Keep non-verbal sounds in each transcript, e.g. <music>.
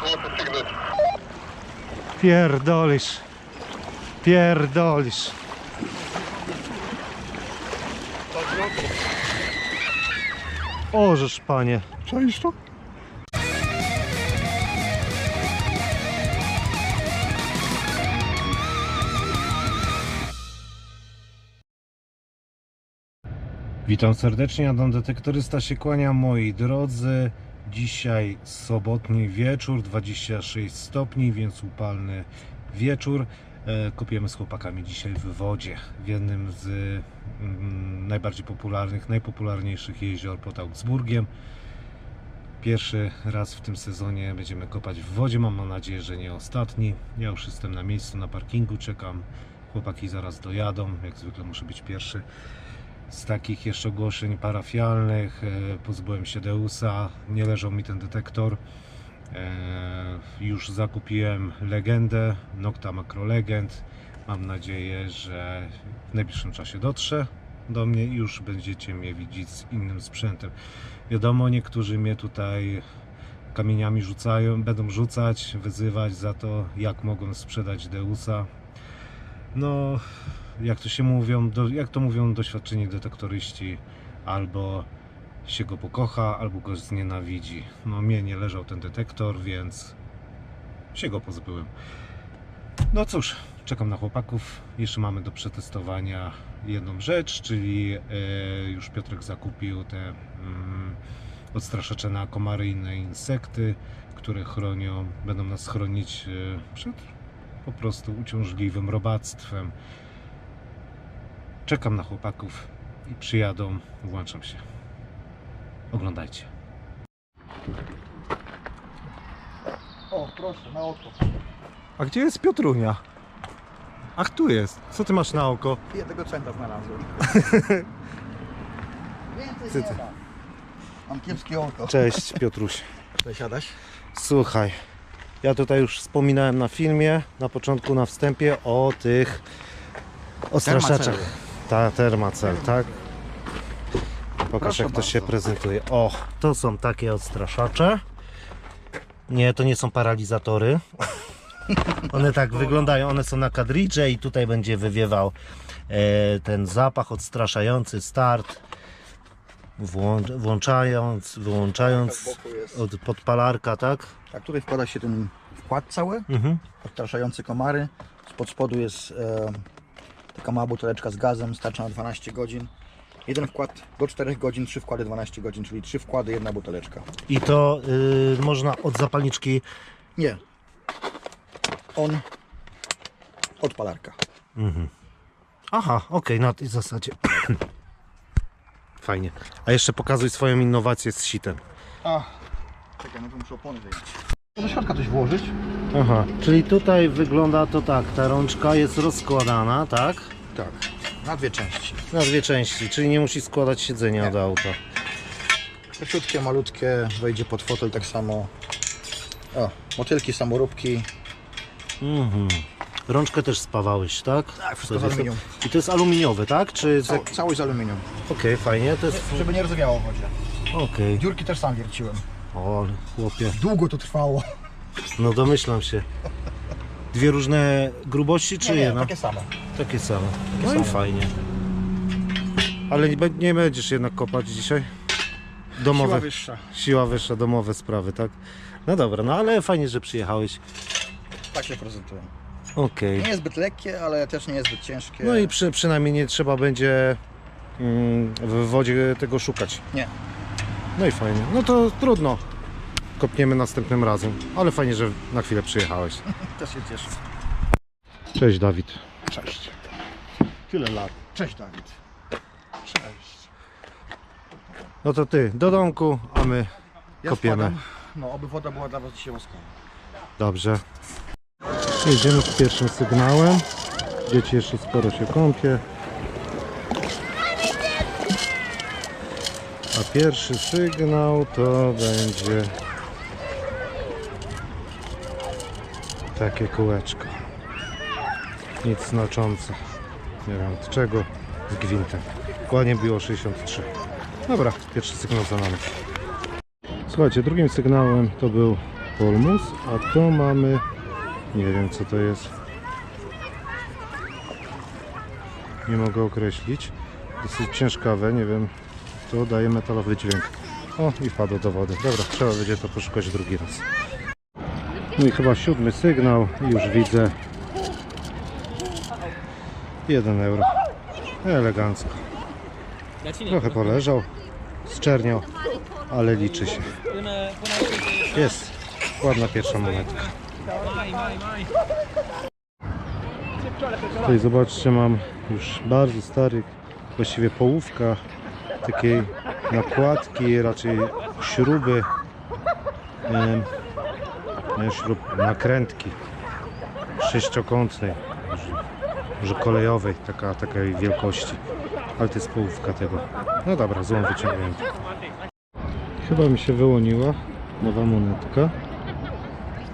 Złoty sygnet. Pierdolisz. Pierdolisz. Ożeż panie. Czaisz to? Witam serdecznie, Adam Detektorysta się kłania, moi drodzy. Dzisiaj sobotni wieczór, 26 stopni, więc upalny wieczór. E, Kopiemy z chłopakami dzisiaj w wodzie, w jednym z mm, najbardziej popularnych, najpopularniejszych jezior pod Augsburgiem. Pierwszy raz w tym sezonie będziemy kopać w wodzie, mam nadzieję, że nie ostatni. Ja już jestem na miejscu, na parkingu, czekam. Chłopaki zaraz dojadą, jak zwykle muszę być pierwszy z takich jeszcze ogłoszeń parafialnych e, pozbyłem się Deusa, nie leżał mi ten detektor. E, Już zakupiłem legendę, Nocta Macro Legend. Mam nadzieję, że w najbliższym czasie dotrze do mnie i już będziecie mnie widzieć z innym sprzętem. Wiadomo, niektórzy mnie tutaj kamieniami rzucają, będą rzucać, wyzywać za to, jak mogą sprzedać Deusa. No, jak to się mówią, do, jak to mówią doświadczeni detektoryści, albo się go pokocha, albo go znienawidzi. No mnie nie leżał ten detektor, więc się go pozbyłem. No cóż, czekam na chłopaków. Jeszcze mamy do przetestowania jedną rzecz, czyli e, już Piotrek zakupił te mm, odstraszacze na komary i inne insekty, które chronią, będą nas chronić e, przed po prostu uciążliwym robactwem. Czekam na chłopaków i przyjadą, włączam się. Oglądajcie. O, proszę, na oko. A gdzie jest Piotrunia? Ach, tu jest. Co ty masz na oko? Jednego centa znalazłem. <laughs> Więcej Ty, ty. nie da. Mam kiepskie oko. Cześć, Piotruś. Zasiadasz? Słuchaj, ja tutaj już wspominałem na filmie, na początku, na wstępie o tych odstraszaczach. Ta termacel, tak? Pokaż Proszę jak to się prezentuje. O, to są takie odstraszacze. Nie, to nie są paralizatory. <laughs> One tak wyglądają, one są na kadridże i tutaj będzie wywiewał e, ten zapach odstraszający start. Włącz, włączając, wyłączając boku jest. od podpalarka, tak? Tak, tutaj wkłada się ten wkład cały, Mhm. odstraszający komary. Spod spodu jest e, taka mała buteleczka z gazem, starcza na 12 godzin. Jeden wkład do 4 godzin, trzy wkłady 12 godzin, czyli trzy wkłady, jedna buteleczka. I to y, można od zapalniczki. Nie. On od palarka. Aha, okej, na tej zasadzie. <clears throat> Fajnie. A jeszcze pokazuj swoją innowację z sitem. A, czekaj, no to muszę opony wyjąć. Do środka coś włożyć? Aha, czyli tutaj wygląda to tak, ta rączka jest rozkładana, tak? Tak, na dwie części. Na dwie części, czyli nie musi składać siedzenia Nie. do auta. Króciutkie, malutkie, wejdzie pod fotel tak samo. O, motylki, samoróbki. Mhm. Rączkę też spawałeś, tak? Tak, wszystko To z jest- aluminium. I to jest aluminiuwy, tak? Czy... Cał, cały z aluminium. Okej, fajnie, to jest... Żeby nie rozwiało w wodzie. Okej. Dziurki też sam wierciłem. O, chłopie. Długo to trwało. No domyślam się. Dwie różne grubości, czy Nie, nie, jedna? takie same. Takie same. No i same. fajnie. Ale nie, be- nie będziesz jednak kopać dzisiaj? Domowe, Siła siła, wyższa. wyższa, domowe sprawy, tak? No dobra, no ale fajnie, że przyjechałeś. Tak się prezentują. Okej. Nie jest zbyt lekkie, ale też nie jest zbyt ciężkie. No i przy, przynajmniej nie trzeba będzie mm, w wodzie tego szukać. Nie. No i fajnie. No to trudno. Kopniemy następnym razem. Ale fajnie, że na chwilę przyjechałeś. <laughs> Też się cieszę. Cześć Dawid. Cześć. Tyle lat. Cześć Dawid. Cześć. No to ty do domku, a my Ja Kopiemy. spadam. No, oby woda była dla Was dzisiaj łaskawa. Dobrze. Jedziemy z pierwszym sygnałem. Dzieci jeszcze sporo się kąpie. A pierwszy sygnał to będzie takie kółeczko. Nic znaczące. Nie wiem od czego. Z gwintem. Kłanie biło 63. Dobra, pierwszy sygnał za nami. Słuchajcie, drugim sygnałem to był Polmus, a to mamy, nie wiem co to jest. Nie mogę określić. Dosyć ciężkawe, nie wiem. To daje metalowy dźwięk. O, i wpadło do wody. Dobra, trzeba będzie to poszukać drugi raz. No i chyba siódmy sygnał i już widzę 1 euro. Elegancko. Trochę poleżał, zczerniał, ale liczy się. Jest ładna pierwsza monetka. Tutaj zobaczcie, mam już bardzo stary, właściwie połówka takiej nakładki, raczej śruby, śrub, nakrętki sześciokątnej, może, może kolejowej, taka, takiej wielkości, ale to jest połówka tego. No dobra, złą wyciągnięty. Chyba mi się wyłoniła nowa monetka.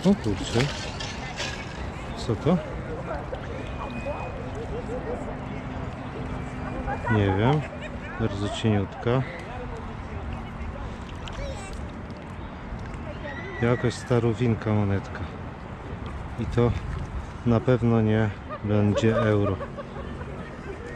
O kurczę. Co to? Nie wiem. Bardzo cieniutka. Jakaś starowinka monetka. I to na pewno nie będzie euro.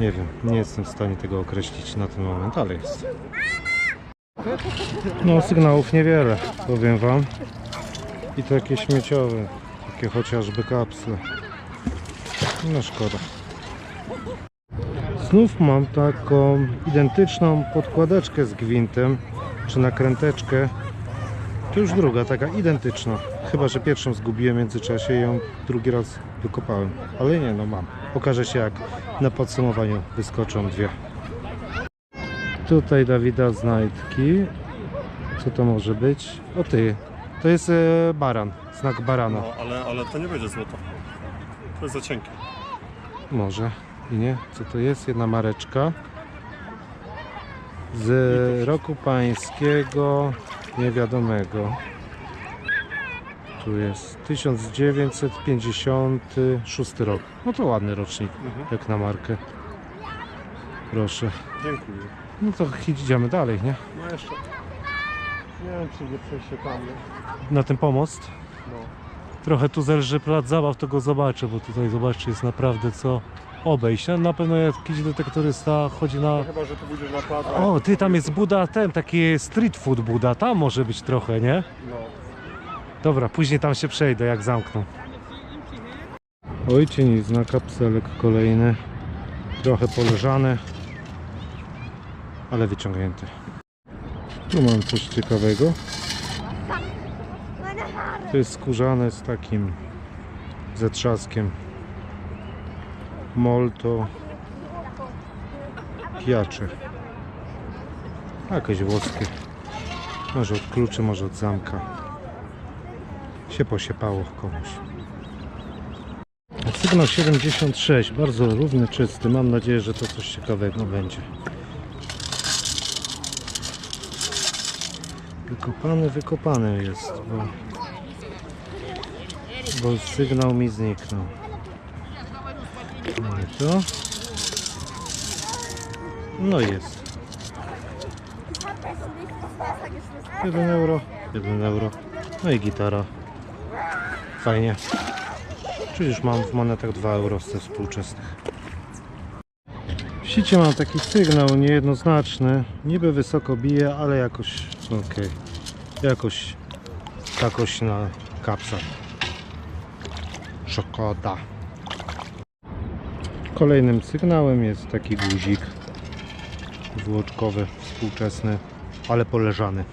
Nie wiem, nie jestem w stanie tego określić na ten moment, ale jest. No sygnałów niewiele, powiem wam. I to jakieś śmieciowe, takie chociażby kapsle. No szkoda. Znów mam taką identyczną podkładeczkę z gwintem, czy nakręteczkę. To już druga, taka identyczna. Chyba, że pierwszą zgubiłem w międzyczasie i ją drugi raz wykopałem. Ale nie, no mam. Pokażę się jak na podsumowaniu wyskoczą dwie. Tutaj Dawida znajdki. Co to może być? O ty. To jest e, baran, znak barana. No, ale, ale to nie będzie złoto. To jest za cienkie. Może i nie. Co to jest? Jedna mareczka. Z roku pańskiego niewiadomego. Tu jest 1956 rok. No to ładny rocznik, Mhm. jak na markę. Proszę. Dziękuję. No to idziemy dalej, nie? No jeszcze. Nie wiem, czy nie tam. nie? Na ten pomost. No. Trochę tu zelży plac zabaw, to go zobaczę, bo tutaj zobaczcie, jest naprawdę co obejść. No, Na pewno jakiś detektorysta chodzi na... No chyba, że tu pójdziesz na plac. O, ty, tam jest Buda, ten, taki street food Buda, tam może być trochę, nie? No. Dobra, później tam się przejdę, jak zamkną. Oj, cienizna, kapselek kolejny. Trochę poleżany, ale wyciągnięty. Tu mam coś ciekawego. To jest skórzane z takim ze trzaskiem. Molto piacze. Jakieś włoskie. Może od kluczy, może od zamka. Się posiepało komuś. Sygnał 76, bardzo równy, czysty. Mam nadzieję, że to coś ciekawego będzie. Wykopany, wykopany jest, bo, bo sygnał mi zniknął. To. No jest. 1 euro, 1 euro. No i gitara. Fajnie. Czyli już mam w monetach 2 euro ze współczesnych. W sicie mam taki sygnał niejednoznaczny. Niby wysoko bije, ale jakoś ok. Jakoś jakoś na kapsach. Szokoda. Kolejnym sygnałem jest taki guzik włóczkowy, współczesny, ale poleżany.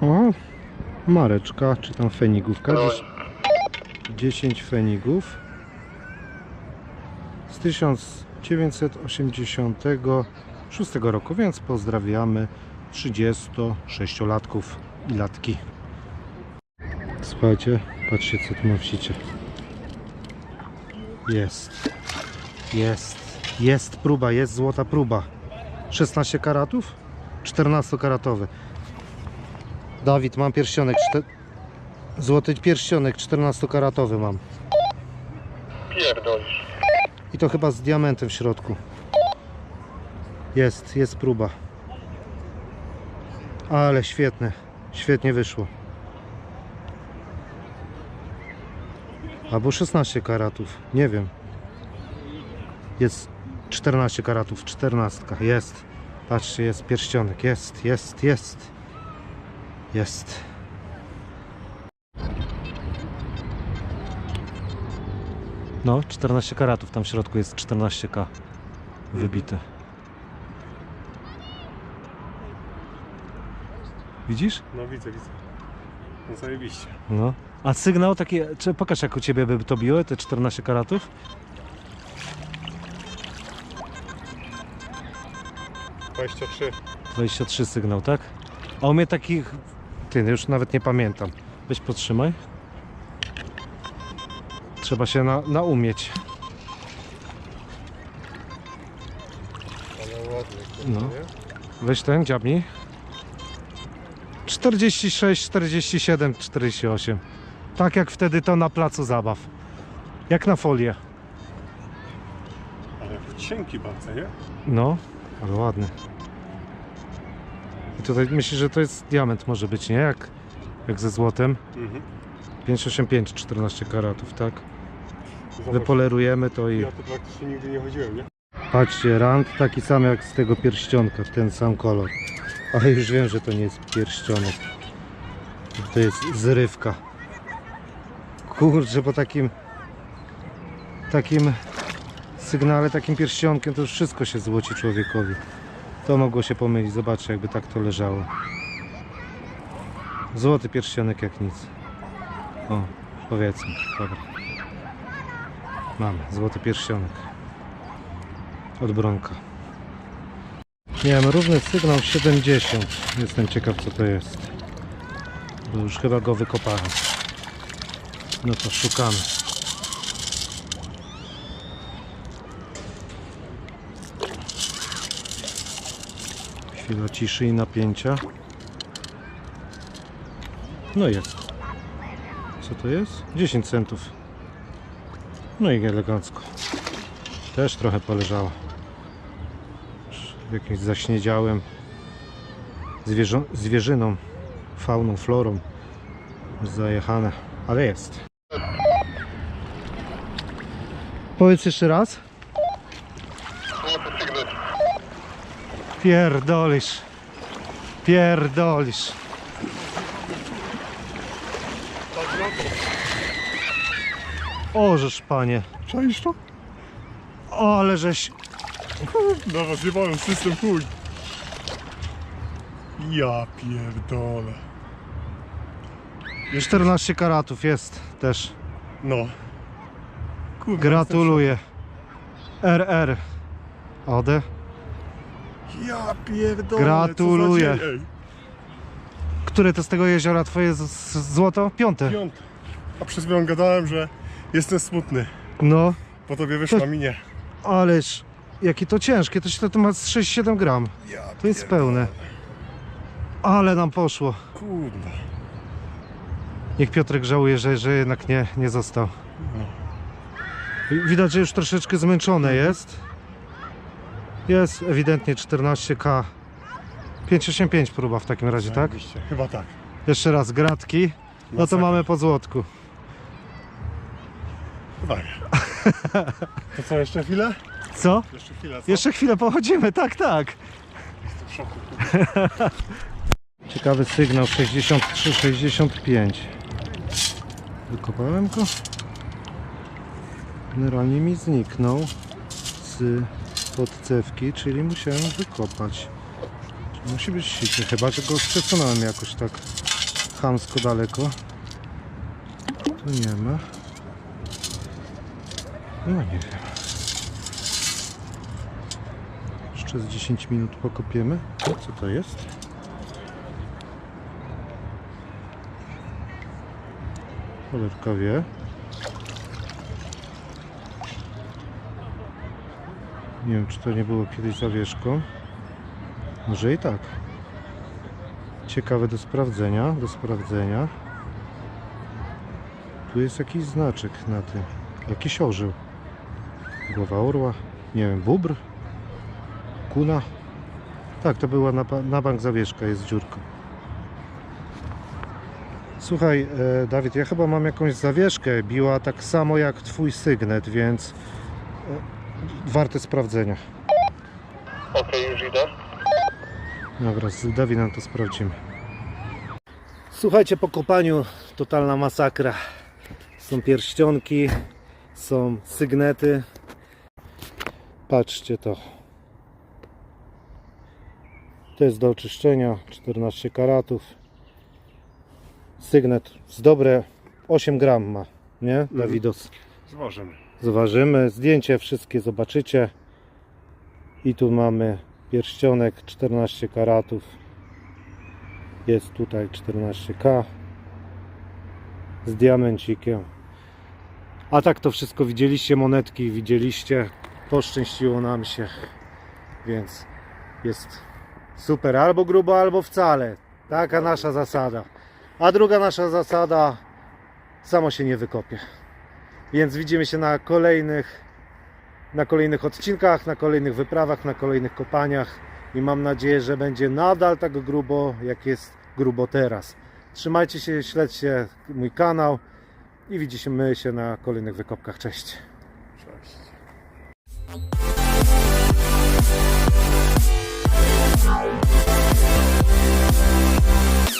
O, mareczka, czy tam fenigówka. Dzies- 10 fenigów z 1986 roku, więc pozdrawiamy 36-latków i latki. Słuchajcie, patrzcie co tu mam w sicie. Jest. Jest. Jest próba, jest złota próba. 16 karatów? 14 karatowy. Dawid, mam pierścionek. czte- Złoty pierścionek 14-karatowy mam. Pierdolisz. I to chyba z diamentem w środku. Jest, jest próba. Ale świetny. Świetnie wyszło. Albo 16 karatów, nie wiem. Jest 14 karatów, 14. Jest. Patrzcie, jest pierścionek. Jest, jest, jest. Jest. No, 14 karatów. Tam w środku jest 14k wybite. Widzisz? No widzę, widzę. No zajebiście. No. A sygnał taki, czy pokaż jak u Ciebie by to biło, te 14 karatów? Dwadzieścia trzy. 23 sygnał, tak? A u mnie takich, ty, już nawet nie pamiętam. Weź podtrzymaj. Trzeba się na, naumieć. Ale ładny, kurde, No. nie? Weź ten, dziabnij. 46, 47, 48. Tak jak wtedy to na placu zabaw. Jak na folię. Ale cienki bardzo, nie? No, ale ładny. I tutaj myślisz, że to jest diament może być, nie? Jak, jak ze złotem. Mhm. 585, 14 karatów, tak? Zobacz, Wypolerujemy to i... Ja to praktycznie nigdy nie chodziłem, nie? Patrzcie, rand taki sam jak z tego pierścionka, ten sam kolor. Ale już wiem, że to nie jest pierścionek. To jest zrywka. Kurczę, po takim takim sygnale, takim pierścionkiem to już wszystko się złoci człowiekowi. To mogło się pomylić. Zobaczcie, jakby tak to leżało. Złoty pierścionek jak nic. O, powiedzmy. Dobra. Mamy złoty pierścionek od Bronka. Miałem równy sygnał 70. Jestem ciekaw co to jest. Bo już chyba go wykopałem. No to szukamy. Chwila ciszy i napięcia. No jest. Co to jest? 10 centów. No i elegancko. Też trochę poleżała. Jakimś zaśniedziałym zwierzą, zwierzyną, fauną, florą zajechane, ale jest. Powiedz jeszcze raz. Pierdolisz. Pierdolisz. Ożesz panie. Czaisz to? Ale żeś Dobra, zjebałem system chuj. Ja pierdolę. 14 karatów jest też. No. Kurde, Gratuluję. RR. Ode. Ja pierdolę. Gratuluję. co za dzień, ej. Które to z tego jeziora twoje z- z- złoto? Piąte. Piąte. A przez chwilę gadałem, że jestem smutny. No, Po tobie wyszła mi nie. ależ jakie to ciężkie. To się to ma z 6-7 gram. To jest pełne. Ale nam poszło. Kurde. Niech Piotrek żałuje, że, że jednak nie, nie został. Widać, że już troszeczkę zmęczone jest. Jest ewidentnie 14K. 585 próba w takim razie, tak? Chyba tak. Jeszcze raz gratki. No to mamy po złotku. Tak. To co, jeszcze chwilę? Co? Jeszcze chwilę, co? Jeszcze chwilę pochodzimy, tak, tak. Jestem w szoku. <laughs> Ciekawy sygnał 63-65. Wykopałem go. Generalnie mi zniknął z podcewki, czyli musiałem wykopać. Musi być sity, chyba że go przesunąłem jakoś tak chamsko daleko. Tu nie ma. No nie wiem. Jeszcze z 10 minut pokopiemy. Co to jest? Cholerka wie. Nie wiem, czy to nie było kiedyś zawieszką. Może i tak. Ciekawe do sprawdzenia, do sprawdzenia. Tu jest jakiś znaczek na tym. Jakiś orzeł. Głowa orła. Nie wiem, bóbr? Kuna? Tak, to była na, na bank zawieszka, jest dziurka. Słuchaj, e, Dawid, ja chyba mam jakąś zawieszkę. Biła tak samo jak twój sygnet, więc e, warte sprawdzenia. Okej, już idę. Dobra, z Dawidem to sprawdzimy. Słuchajcie, po kopaniu totalna masakra. Są pierścionki, są sygnety. Patrzcie to. To jest do oczyszczenia, 14 karatów. Sygnet z dobre 8 gram ma, nie? Dawidos. Złożymy. Zważymy, zdjęcie wszystkie zobaczycie. I tu mamy pierścionek 14 karatów. Jest tutaj 14K z diamencikiem. A tak to wszystko widzieliście, monetki widzieliście. Poszczęściło nam się, więc jest super. Albo grubo, albo wcale. Taka nasza zasada. A druga nasza zasada, samo się nie wykopie. Więc widzimy się na kolejnych, na kolejnych odcinkach, na kolejnych wyprawach, na kolejnych kopaniach i mam nadzieję, że będzie nadal tak grubo, jak jest grubo teraz. Trzymajcie się, śledźcie mój kanał i widzimy się na kolejnych wykopkach. Cześć.